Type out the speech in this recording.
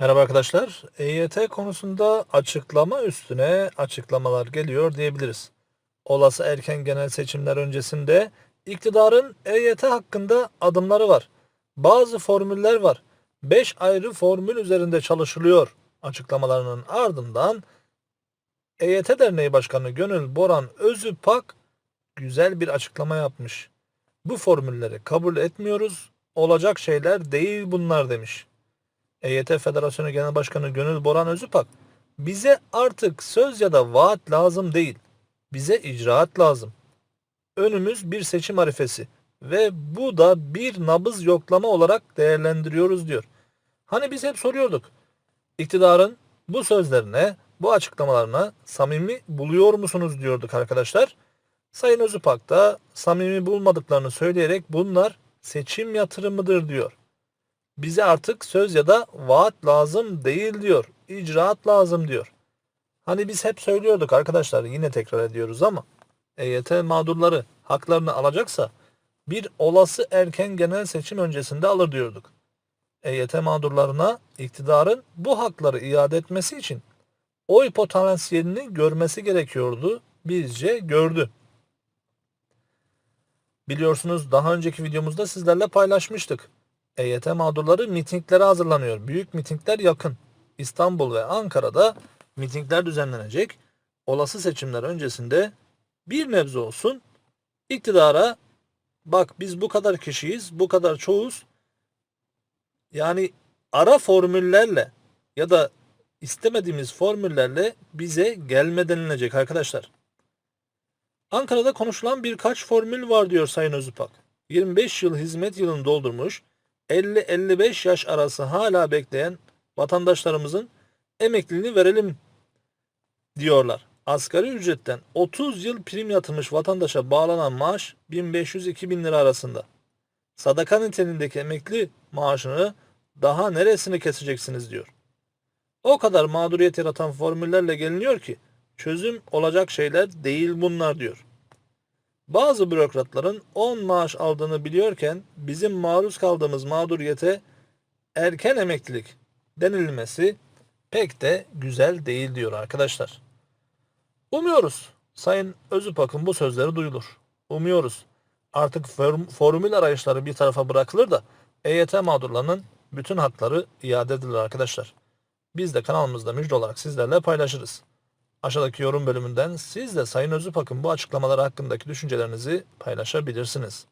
Merhaba arkadaşlar. EYT konusunda açıklama üstüne açıklamalar geliyor diyebiliriz. Olası erken genel seçimler öncesinde iktidarın EYT hakkında adımları var. Bazı formüller var. 5 ayrı formül üzerinde çalışılıyor açıklamalarının ardından EYT Derneği Başkanı Gönül Boran Özüpak güzel bir açıklama yapmış. Bu formülleri kabul etmiyoruz. Olacak şeyler değil bunlar demiş. EYT Federasyonu Genel Başkanı Gönül Boran Özüpak bize artık söz ya da vaat lazım değil. Bize icraat lazım. Önümüz bir seçim arifesi ve bu da bir nabız yoklama olarak değerlendiriyoruz diyor. Hani biz hep soruyorduk. İktidarın bu sözlerine, bu açıklamalarına samimi buluyor musunuz diyorduk arkadaşlar. Sayın Özüpak da samimi bulmadıklarını söyleyerek bunlar seçim yatırımıdır diyor. Bize artık söz ya da vaat lazım değil diyor. İcraat lazım diyor. Hani biz hep söylüyorduk arkadaşlar yine tekrar ediyoruz ama EYT mağdurları haklarını alacaksa bir olası erken genel seçim öncesinde alır diyorduk. EYT mağdurlarına iktidarın bu hakları iade etmesi için oy potansiyelini görmesi gerekiyordu. Bizce gördü. Biliyorsunuz daha önceki videomuzda sizlerle paylaşmıştık. EYT mağdurları mitinglere hazırlanıyor. Büyük mitingler yakın. İstanbul ve Ankara'da mitingler düzenlenecek. Olası seçimler öncesinde bir nebze olsun iktidara bak biz bu kadar kişiyiz, bu kadar çoğuz. Yani ara formüllerle ya da istemediğimiz formüllerle bize gelme denilecek arkadaşlar. Ankara'da konuşulan birkaç formül var diyor Sayın Özüpak. 25 yıl hizmet yılını doldurmuş, 50-55 yaş arası hala bekleyen vatandaşlarımızın emekliliğini verelim diyorlar. Asgari ücretten 30 yıl prim yatırmış vatandaşa bağlanan maaş 1500-2000 lira arasında. Sadaka niteliğindeki emekli maaşını daha neresini keseceksiniz diyor. O kadar mağduriyet yaratan formüllerle geliniyor ki çözüm olacak şeyler değil bunlar diyor. Bazı bürokratların 10 maaş aldığını biliyorken bizim maruz kaldığımız mağduriyete erken emeklilik denilmesi pek de güzel değil diyor arkadaşlar. Umuyoruz Sayın Özüpak'ın bu sözleri duyulur. Umuyoruz artık form- formül arayışları bir tarafa bırakılır da EYT mağdurlarının bütün hakları iade edilir arkadaşlar. Biz de kanalımızda müjde olarak sizlerle paylaşırız. Aşağıdaki yorum bölümünden siz de Sayın Özüpak'ın bu açıklamaları hakkındaki düşüncelerinizi paylaşabilirsiniz.